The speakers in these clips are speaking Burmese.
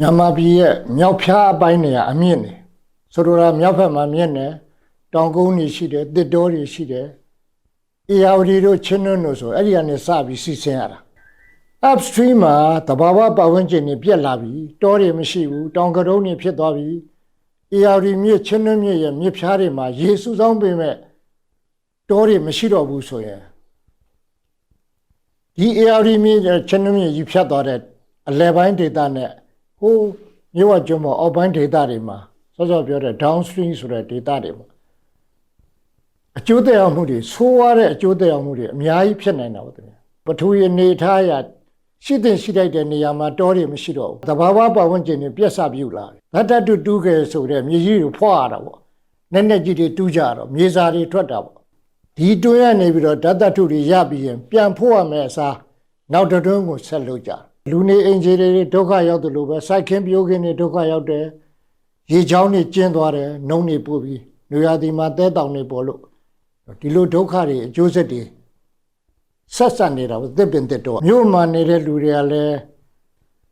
မြန်မာပြည်ရဲ့မြောက်ဖျားအပိုင်းနေရအမြင့်နေဆိုလိုတာမြောက်ဘက်မှာမြင့်နေတောင်ကုန်းတွေရှိတယ်တစ်တောတွေရှိတယ်အေယာဝတီတို့ချင်းနှွန်းတို့ဆိုအဲ့ဒီကနေစပြီးစီစဉ်ရတာ upstream မှာတဘာဝပတ်ဝန်းကျင်တွေပြက်လာပြီတောတွေမရှိဘူးတောင်ကရုံးတွေဖြစ်သွားပြီအေယာဝတီမြစ်ချင်းနှွန်းမြစ်ရဲ့မြစ်ဖျားတွေမှာရေစုဆောင်းပေးမဲ့တောတွေမရှိတော့ဘူးဆိုရင်ဒီ ARD မြေချင်းနှမြေကြီးဖြတ်သွားတဲ့အလဲပိုင်းဒေတာနဲ့ ဟိုးမြို့ဝကျွန်းပေါ်အောက်ပိုင်းဒေတာတွေမှာစောစောပြောတဲ့ downstream ဆိုတဲ့ဒေတာတွေမှာအကျိုးသက်ရောက်မှုတွေဆိုးရတဲ့အကျိုးသက်ရောက်မှုတွေအများကြီးဖြစ်နိုင်တာပေါ့တဲ့ပထဝီအနေထားအရရှိတဲ့ရှိတိုက်တဲ့နေရာမှာတောတွေမရှိတော့ဘူးတဘာဝပတ်ဝန်းကျင်တွေပြက်စပြုတ်လာတယ်ဓာတ်တတုတူးခဲ့ဆိုတဲ့မြေကြီးတွေဖွာရတာပေါ့နက်နက်ကြီးတွေတူးကြတော့မြေစာတွေထွက်တာပေါ့ဒီတွင်းရနေပြီးတော့ဓာတ်တထုတွေရပြီးရင်ပြန်ဖို့ရမယ်အစားနောက်တစ်တွင်းကိုဆက်လုပ်ကြတယ် လူနေအင်ဂျီတွေဒုက္ခရောက်တယ်လို့ပဲစိုက်ခင်းပြိုးခင်းတွေဒုက္ခရောက်တယ်ရေချောင်းတွေကျင်းသွားတယ်နှုံတွေပို့ပြီးနေရာဒီမှာတဲတောင်တွေပေါ်လို့ဒီလိုဒုက္ခတွေအကျိုးဆက်တွေဆက်ဆက်နေတာပေါ့တစ်ပင်တစ်တော့မြို့မှာနေတဲ့လူတွေကလည်း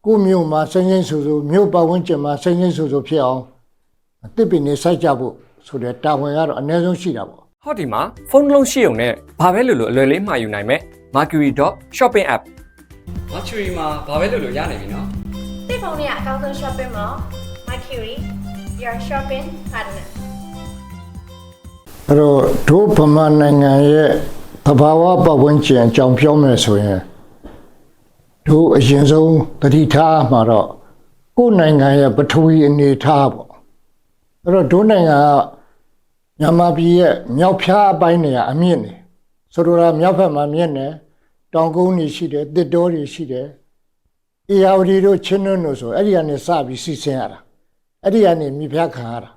ကိုယ့်မြို့မှာစိမ့်စိမ့်ဆူဆူမြို့ပတ်ဝန်းကျင်မှာစိမ့်စိမ့်ဆူဆူဖြစ်အောင်တစ်ပင်တွေစိုက်ကြဖို့ဆိုတဲ့တာဝန်ကတော့အနည်းဆုံးရှိတာပေါ့ဟောဒီမှာဖုန်းတစ်လုံးရှိုံနဲ့ဘာပဲလို့လို့အလွယ်လေးမှာယူနိုင်မဲ့ mercury.shopping app Mercury မှာဘာပဲလို့လို့ရနေပြီနော်တိဖုန်းနဲ့အကောင်းဆုံး shopping mall Mercury your shopping partner အဲ့တော့ဒုဗမာနိုင်ငံရဲ့သဘာဝပတ်ဝန်းကျင်အကြောင်းပြောမယ်ဆိုရင်တို့အရင်ဆုံးတတိထားမှာတော့ကိုယ်နိုင်ငံရဲ့ပထဝီအနေထားပေါ့အဲ့တော့ဒုနိုင်ငံကမြန်မာပြည်ရဲ့မြောက်ဖျားအပိုင်းနေရအမြင့်နေဆိုလိုတာမြောက်ဘက်မှာမြင့်နေ တောင်ကုန်းတွေရှိတယ်တစ်တောတွေရှိတယ်အေယာဝတီတို့ချင်းနှွန်းတို့ဆိုအဲ့ဒီကနေစပြီးစီစဉ်ရတာအဲ့ဒီကနေမြပြခံရတာ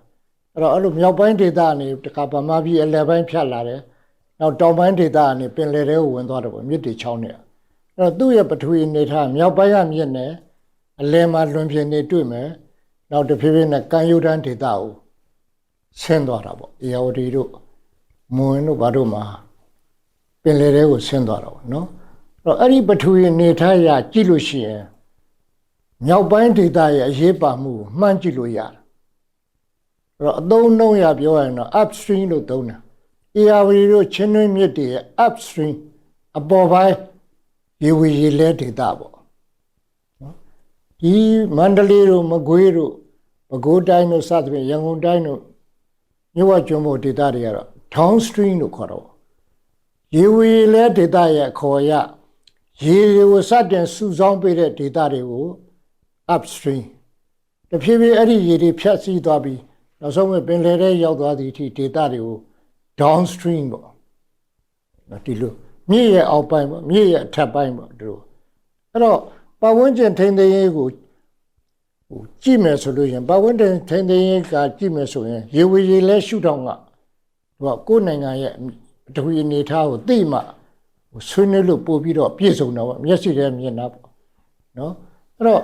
အဲ့တော့အဲ့လိုမြောက်ပိုင်းဒေသကနေတခါဗမာပြည်အလယ်ပိုင်းဖြတ်လာတယ်။နောက်တောင်ပိုင်းဒေသကနေပင်လယ်ထဲကိုဝင်သွားတယ်ပေါ့မြစ်တွေချောင်းတွေ။အဲ့တော့သူ့ရဲ့ပထဝီအနေထားမြောက်ပိုင်းကမြစ်နဲ့အလယ်မှာလွန်ပြင်နေတွေ့မယ်။နောက်တစ်ဖြည်းဖြည်းနဲ့ကမ်းရိုးတန်းဒေသကိုဆင်းသွားတာပေါ့။အေယာဝတီတို့မွန်တို့ဘာတို့မှာပင်လယ်ထဲကိုဆင်းသွားတာပေါ့နော်။အဲ့ တော့အဲ့ဒီပထဝီအနေထားရကြည့်လို့ရှိရင်မြောက်ပိုင်းဒေသရဲ့အရေးပါမှုကိုမှန်းကြည့်လို့ရတယ်အဲ့တော့အသုံးနှုံးရပြောရရင်တော့ upstream လို့သုံးတာ။ ARV တို့ချင်းတွင်းမြစ်တွေရဲ့ upstream အပေါ်ပိုင်းရေဝေရေလဲဒေတာပေါ့။နော်။ဒီမန္တလေးတို့မကွေးတို့ပဲခူးတိုင်းတို့စသဖြင့်ရန်ကုန်တိုင်းတို့မြို့ဝကျွန်းပေါ်ဒေတာတွေကတော့ downstream လို့ခေါ်တော့။ရေဝေရေလဲဒေတာရဲ့အခေါ်အရ ရေတွေကိုစတင်စုဆောင်းပေးတဲ့ဒေတာတွေကို upstream တဖြည်းဖြည်းအဲ့ဒီရေတွေဖြတ်စီးသွားပြီးနောက်ဆုံးပင်လယ်ထဲရောက်သွားသည့်အထိဒေတာတွေကို downstream ပေါ့နော်ဒီလိုမြစ်ရဲ့အောက်ပိုင်းပေါ့မြစ်ရဲ့အထက်ပိုင်းပေါ့ဒီလိုအဲ့တော့ပတ်ဝန်းကျင်ထိန်းသိမ်းရေးကိုဟိုကြည့်မယ်ဆိုလို့ရင်ပတ်ဝန်းကျင်ထိန်းသိမ်းရေးကကြည့်မယ်ဆိုရင် ရေဝေရေလဲရှုထောင့်ကဟိုကကိုယ်နိုင်ငံရဲ့ပထဝီအနေအထားကိုသိမှဟို ဆွေးနွေးလို့ပို့ပြီးတော့ပြည့်စုံတော့မျက်စိထဲမြင်တာပေါ့နော်အဲ့တော့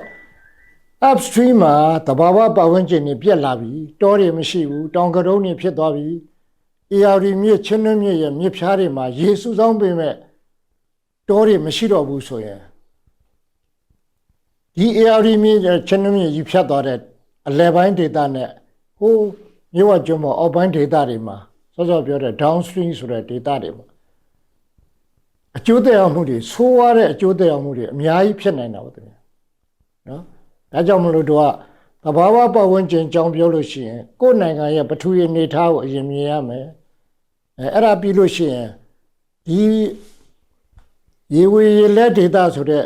upstream မှာတဘာဝပတ်ဝန်းကျင်တွေပြက်လာပြီတောတွေမရှိဘူးတောင်ကရုံးတွေဖြစ်သွားပြီ ARD မြစ်ချင်းနှမြစ်ရဲ့မြစ်ဖျားတွေမှာရေစုဆောင်းပေးမဲ့တောတွေမရှိတော့ဘူးဆိုရင်ဒီ ARD မြစ်ရဲ့ချင်းနှမြစ်ကြီးဖြတ်သွားတဲ့အလဲပိုင်းဒေတာနဲ့ဟိုးမြို့ဝကျွန်းပေါ်အောက်ပိုင်းဒေတာတွေမှာစောစောပြောတဲ့ downstream ဆိုတဲ့ဒေတာတွေမှာ အကျိုးသက်ရောက်မှုတွေဆိုးရတဲ့အကျိုးသက်ရောက်မှုတွေအများကြီးဖြစ်နိုင်တာပေါ့တကယ်နော်ဒါကြောင့်မလို့တို့ကသဘာဝပတ်ဝန်းကျင်အကြောင်းပြောလို့ရှိရင်ကိုယ်နိုင်ငံရဲ့ပထဝီအနေအထားကိုအရင်မြင်ရမယ်အဲအဲ့ဒါပြီးလို့ရှိရင်ဒီရေဝေရေလက်ဒေတာဆိုတဲ့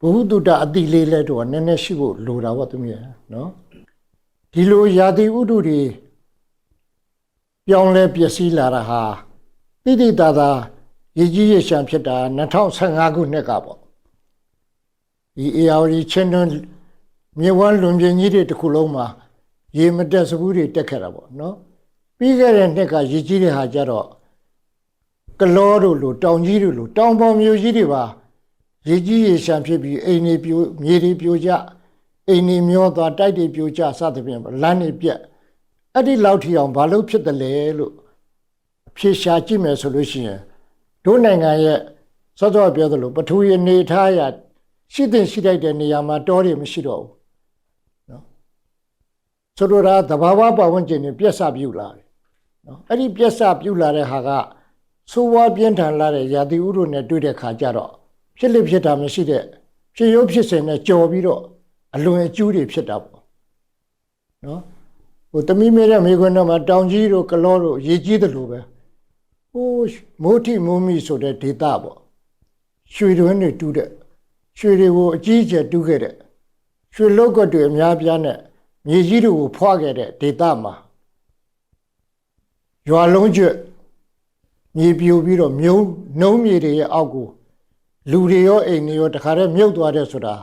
ဘုဟုတုတအတိလေးလက်တို့ကနည်းနည်းရှိဖို့လိုတာပေါ့သူမြင်နော်ဒီလိုယာတိဥတုတွေပြောင်းလဲပျက်စီးလာတာဟာတိတိတသာ ရေကြီးရေရှမ်းဖြစ်တာ2015ခုနှစ်ကပေါ့ဒီ ARD ချင်းတွန်းမြေဝမ်းလွန်ပြင်းကြီးတွေတစ်ခုလုံးမှာရေမတက်စဘူးတွေတက်ခဲ့တာပေါ့နော်ပြီးခဲ့တဲ့နှစ်ကရေကြီးတဲ့ဟာကြတော့ကလောတို့လိုတောင်ကြီးတို့လိုတောင်ပေါ်မြို့ကြီးတွေပါရေကြီးရေရှမ်းဖြစ်ပြီးအိမ်တွေပြိုမြေတွေပြိုကျအိမ်တွေမျောသွားတိုက်တွေပြိုကျစသဖြင့်ပေါ့လမ်းတွေပြက်အဲ့ဒီလောက်ထီအောင်ဘာလို့ဖြစ်တယ်လဲလို့အဖြေရှာကြည့်မယ်ဆိုလို့ရှိရင် တို့နိုင်ငံရဲ့စောစောပြောသလိုပထဝီအနေထားအရရှိတဲ့ရှိလိုက်တဲ့နေရာမှာတောတွေမရှိတော့ဘူးနော်ဆိုတော့ဒါသဘာဝပတ်ဝန်းကျင်တွေပြက်စပြုတ်လာတယ်နော်အဲ့ဒီပြက်စပြုတ်လာတဲ့ဟာကဆိုးဝါးပြင်းထန်လာတဲ့ရာသီဥတုနဲ့တွေ့တဲ့ခါကျတော့ဖြစ်လိဖြစ်တာမရှိတဲ့ဖြစ်ရုပ်ဖြစ်စဉ်နဲ့ကြော်ပြီးတော့အလွန်အကျူးတွေဖြစ်တာပေါ့နော်ဟိုတမိမဲတဲ့မိခွန်းတော့မှာတောင်ကြီးတို့ကလောတို့ရေကြီးတယ်လို့ပဲ ဟိုးမိုးထိမိုးမိဆိုတဲ့ဒေတာပေါ့ရွှေတွင်းတွေတူးတဲ့ရွှေတွေကိုအကြီးအကျယ်တူးခဲ့တဲ့ရွှေလောက်ကတွေအများပြားနဲ့မြေကြီးတွေကိုဖွာခဲ့တဲ့ဒေတာမှာရွာလုံးကျွတ်မြေပြိုပြီးတော့မြုံနှုံးမြေတွေရဲ့အောက်ကိုလူတွေရောအိမ်တွေရောတခါတည်းမြုပ်သွားတဲ့ဆိုတာ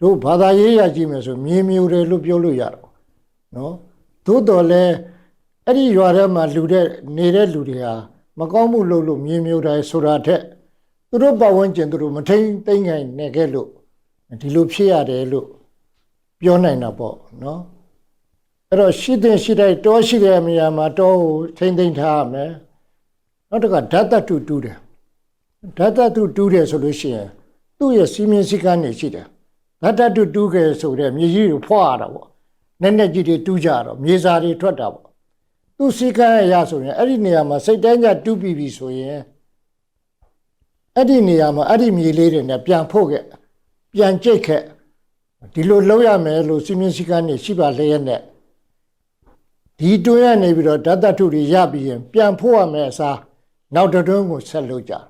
တို့ဘာသာရေးရကြည့်မယ်ဆိုမြေမြူတယ်လို့ပြောလို့ရတော့နော်သို့တော်လဲ အဲ့ဒီရွာထဲမှာလူတဲ့နေတဲ့လူတွေဟာမကောင်းမှုလုပ်လို့မြေမြူတယ်ဆိုတာထက်သူတို့ပတ်ဝန်းကျင်သူတို့မထိန်သိမ့်နိုင်နေခဲ့လို့ဒီလိုဖြစ်ရတယ်လို့ပြောနိုင်တာပေါ့နော်အဲ့တော့ရှိတဲ့ရှိတဲ့တောရှိတဲ့နေရာမှာတောကိုထိမ့်သိမ့်ထားရမယ်နောက်တစ်ခါဓာတ်တတုတူးတယ်ဓာတ်တတုတူးတယ်ဆိုလို့ရှိရင်သူ့ရဲ့စီမင်းစည်းကမ်းတွေရှိတယ်ဓာတ်တတုတူးခဲ့ဆိုတဲ့မြေကြီးကိုဖွာရတာပေါ့နက်နက်ကြီးတွေတူးကြတော့မြေစာတွေထွက်တာပေါ့ သူ့စည်းကမ်းအရဆိုရင်အဲ့ဒီနေရာမှာစိတ်တိုင်းကြတူးပြီးပြီဆိုရင်အဲ့ဒီနေရာမှာအဲ့ဒီမြေလေးတွေနဲ့ပြန်ဖို့ခဲ့ပြန်ကြိတ်ခဲ့ဒီလိုလုပ်ရမယ်လို့စီမင်းစည်းကမ်းတွေရှိပါလျက်နဲ့ဒီတွင်းရနေပြီးတော့ဓာတ်တထုတွေရပြီးရင်ပြန်ဖို့ရမယ်အစားနောက်တစ်တွင်းကိုဆက်လုပ်ကြတယ်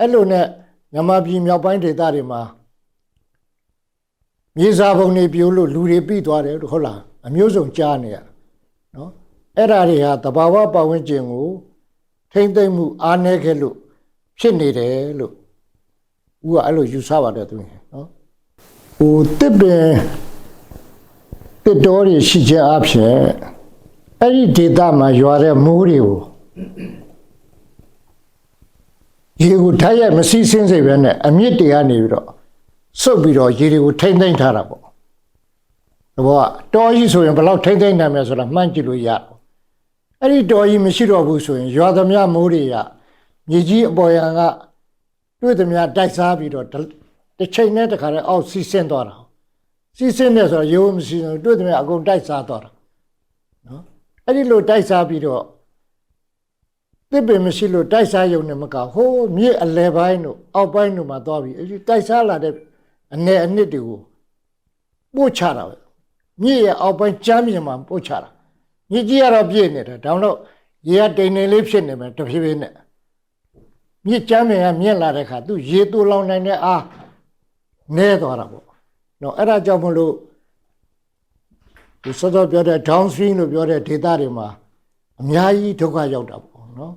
အဲ့လိုနဲ့မြန်မာပြည်မြောက်ပိုင်းဒေသတွေမှာမြေစာပုံတွေပြိုးလို့လူတွေပြီးသွားတယ်ဟုတ်လားအမျိုးစုံကြားနေရတာနော် အဲ့ဒါတွေဟာတဘာဝပတ်ဝန်းကျင်ကို ထိမ့်သိမ့်မှုအားနည်းခဲ့လို့ဖြစ်နေတယ်လို့ဦးကအဲ့လိုယူဆပါတယ်သူနော်ဟိုတစ်ပင်တစ်တော်တွေရှိခြင်းအဖြစ်အဲ့ဒီဒေတာမှာရွာတဲ့မိုးတွေကိုရေကိုထားရမစီးစင်းစိတ်ပဲနဲ့အမြင့်တရားနေပြီးတော့စုပ်ပြီးတော့ရေတွေကိုထိမ့်သိမ့်ထားတာပေါ့တဘောကတော်ကြီးဆိုရင်ဘယ်လောက်ထိမ့်သိမ့်နိုင်မလဲဆိုတာမှန်းကြည့်လို့ရတော့ အဲ့ဒီတော်ကြီးမရှိတော့ဘူးဆိုရင်ရွာသမျှမိုးတွေကမြေကြီးအပေါ်ယံကတွေ့သမျှတိုက်စားပြီးတော့တစ်ချိန်နဲ့တခါတည်းအောက်စီးဆင်းသွားတာစီးဆင်းနေဆိုတော့ရိုးမရှိဘူးတွေ့သမျှအကုန်တိုက်စားသွားတာနော်အဲ့ဒီလိုတိုက်စားပြီးတော့တစ်ပင်မရှိလို့တိုက်စားရုံနဲ့မကဟိုးမြေအလဲပိုင်းတို့အောက်ပိုင်းတို့မှာသွားပြီးအဲ့ဒီတိုက်စားလာတဲ့အ내အနှစ်တွေကိုပို့ချတာပဲမြေရဲ့အောက်ပိုင်းကျမ်းမြေမှာပို့ချတာ မြေကြီးကတော့ပြည့်နေတယ်ဒါမှမဟုတ်ရေကတိမ်နေလေးဖြစ်နေမယ်တဖြည်းဖြည်းနဲ့မြေကျမ်းမြေကမြင့်လာတဲ့ခါသူရေတူလောင်နိုင်တဲ့အားနဲသွားတာပေါ့နော်အဲ့ဒါကြောင့်မလို့ဒီစောစောပြောတဲ့ downstream လို့ပြောတဲ့ data တွေမှာအများကြီးဒုက္ခရောက်တာပေါ့နော်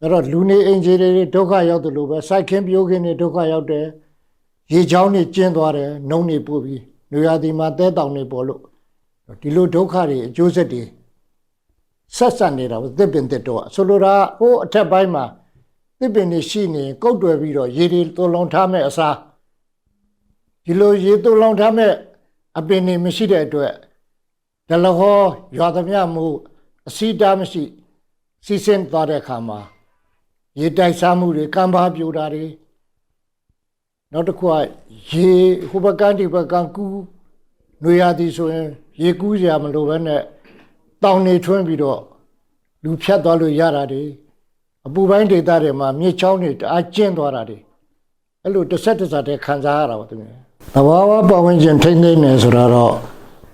အဲ့တော့လူနေအင်ဂျင်တွေဒုက္ခရောက်တယ်လို့ပဲစိုက်ခင်းပြိုးခင်းတွေဒုက္ခရောက်တယ်ရေချောင်းတွေကျင်းသွားတယ်နှုံးတွေပို့ပြီးနေရာဒီမှာတဲတောင်တွေပေါ်လို့ ဒီလိုဒုက္ခတွေအကျိုးဆက်တွေဆက်ဆက်နေတာပေါ့သစ်ပင်သစ်တော့ဆိုလိုတာဟိုအထက်ပိုင်းမှာသစ်ပင်တွေရှိနေရင်ကုတ်တွယ်ပြီးတော့ရေတွေတော်လုံးထားမဲ့အစားဒီလိုရေတူလောင်ထားမဲ့အပင်တွေမရှိတဲ့အတွက်ဒလဟောရွာသမျှမှုအစီတားမရှိစီစင်းသွားတဲ့အခါမှာရေတိုက်စားမှုတွေကံပါပြိုတာတွေနောက်တစ်ခုကရေဟိုဘက်ကန်းဒီဘက်ကန်းကူးနွေရသည်ဆိုရင် ရေကူးစရာမလိုဘဲနဲ့တောင်နေထွန်းပြီးတော့လူဖြတ်သွားလို့ရတာတွေအပူပိုင်းဒေသတွေမှာမြေချောင်းတွေတအားကျင်းသွားတာတွေအဲ့လိုတစ်ဆက်တစ်ဆက်တည်းခံစားရတာပါသူများသဘာဝပတ်ဝန်းကျင်ထိမ့်သိမ့်နေဆိုတာတော့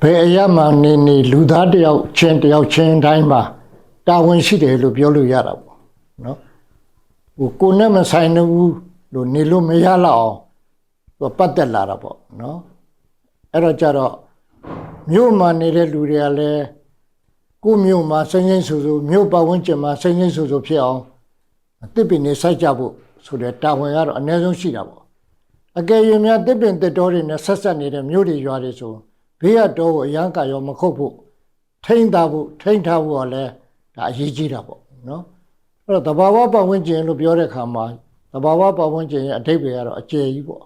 ဘယ်အရမှနေနေလူသားတယောက်ချင်းတယောက်ချင်းတိုင်းမှာတာဝန်ရှိတယ်လို့ပြောလို့ရတာပေါ့နော်ဟိုကိုယ်နဲ့မဆိုင်ဘူးလို့နေလို့မရတော့အောင်သူကပတ်သက်လာတာပေါ့နော်အဲ့တော့ကြတော့ မြို့မှာနေတဲ့လူတွေကလည်းကိုယ့်မြို့မှာစိမ့်စိမ့်ဆူဆူမြို့ပတ်ဝန်းကျင်မှာစိမ့်စိမ့်ဆူဆူဖြစ်အောင်တစ်ပင်နေစိုက်ကြဖို့ဆိုတဲ့တာဝန်ကတော့အနည်းဆုံးရှိတာပေါ့အကယ်၍များတစ်ပင်တစ်တော်တွေနဲ့ဆက်ဆက်နေတဲ့မြို့တွေရွာတွေဆိုဘေးကတော်ကိုအရန်ကရောမခုတ်ဖို့ထိမ့်တာဖို့ထိမ့်ထားဖို့ကလည်းဒါအရေးကြီးတာပေါ့နော်အဲ့တော့တဘာဝပတ်ဝန်းကျင်လို့ပြောတဲ့ခါမှာတဘာဝပတ်ဝန်းကျင်ရဲ့အဓိပ္ပာယ်ကတော့အကျယ်ကြီးပေါ့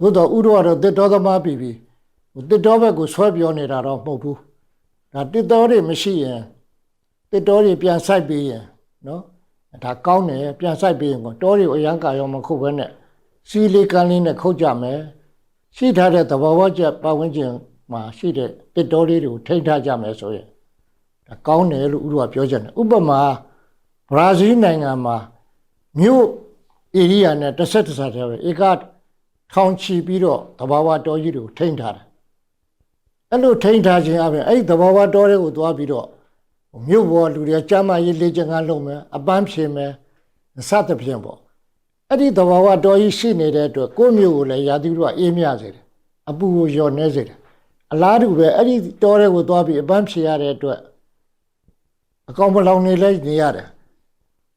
သို့တော့ဥရောကတော့တစ်တော်သမားပြီပြီ တစ်တော်ဘက်ကိုဆွဲပြောနေတာတော့မဟုတ်ဘူးဒါတစ်တော်တွေမရှိရင်တစ်တော်တွေပြန်ဆိုင်ပြီးရင်နော်ဒါကောင်းတယ်ပြန်ဆိုင်ပြီးရင်ကောတောတွေကိုအရန်ကာရောမခုတ်ဘဲနဲ့စီလီကန်လေးနဲ့ခုတ်ကြမယ်ရှိထားတဲ့သဘာဝကျပတ်ဝန်းကျင်မှာရှိတဲ့တစ်တော်လေးတွေကိုထိန်းထားကြမယ်ဆိုရင်ဒါကောင်းတယ်လို့ဥရောပြောချင်တယ်ဥပမာဘရာဇီးနိုင်ငံမှာမြို့ဧရိယာနဲ့တစ်ဆက်တစ်ဆက်တည်းပဲဧကထောင်ချီပြီးတော့သဘာဝတော်ကြီးတွေကိုထိန်းထားတယ် အဲ့လိုထိန်းထားခြင်းအပြင်အဲ့ဒီသဘာဝတော်တွေကိုသွားပြီးတော့မြို့ပေါ်လူတွေကျမ်းမာရေးလေ့ကျင့်ခန်းလုပ်မယ်အပန်းဖြေမယ်စသဖြင့်ပေါ့အဲ့ဒီသဘာဝတော်ကြီးရှိနေတဲ့အတွက်ကိုယ့်မျိုးကိုလည်းရာသီဥတုကအေးမြစေတယ်အပူကိုလျော့နေစေတယ်အလားတူပဲအဲ့ဒီတော်တွေကိုသွားပြီးအပန်းဖြေရတဲ့အတွက်အကောင်မလောင်နေလဲနေရတယ်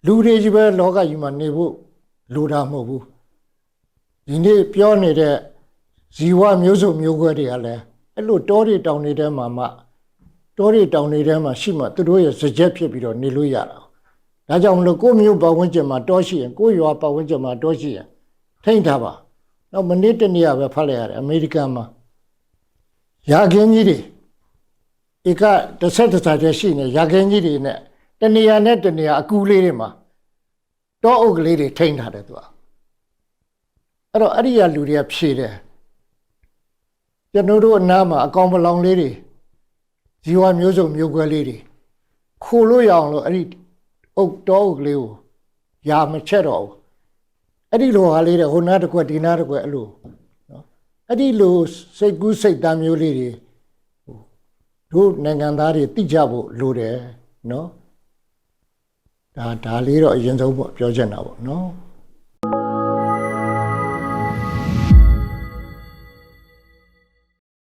လူတွေကြီးပဲလောကကြီးမှာနေဖို့လိုတာမဟုတ်ဘူးဒီနေ့ပြောနေတဲ့ဇီဝမျိုးစုံမျိုးခွဲတွေကလည်း အဲ့လိုတောတွေတောင်တွေထဲမှာမှတောတွေတောင်တွေထဲမှာရှိမှသူတို့ရဲ့စကြက်ဖြစ်ပြီးတော့နေလို့ရတာဒါကြောင့်မလို့ကိုယ့်မျိုးပတ်ဝန်းကျင်မှာတောရှိရင်ကိုယ့်ရွာပတ်ဝန်းကျင်မှာတောရှိရင်ထိမ့်ထားပါတော့မနေ့တနေ့ကပဲဖတ်လိုက်ရတယ်အမေရိကန်မှာရာခင်းကြီးတွေဧကတစ်ဆက်တစ်ဆက်တည်းရှိနေရာခင်းကြီးတွေနဲ့တနေရာနဲ့တနေရာအကူလေးတွေမှာတောအုပ်ကလေးတွေထိမ့်ထားတယ်သူကအဲ့တော့အဲ့ဒီရလူတွေကဖြေတယ် ကျွန်တော်တို့အနားမှာအကောင်ပလောင်လေးတွေဇီဝမျိုးစုံမျိုးကွဲလေးတွေခိုလို့ရအောင်လို့အဲ့ဒီအုတ်တောအုတ်ကလေးကိုယာမချက်တော့ဘူးအဲ့ဒီလိုဟာလေးတဲ့ဟိုနားတစ်ခွက်ဒီနားတစ်ခွက်အဲ့လိုနော်အဲ့ဒီလိုစိတ်ကူးစိတ်သားမျိုးလေးတွေဟိုတို့နိုင်ငံသားတွေသိကြဖို့လိုတယ်နော်ဒါဒါလေးတော့အရင်ဆုံးပေါ့ပြောချင်တာပေါ့နော်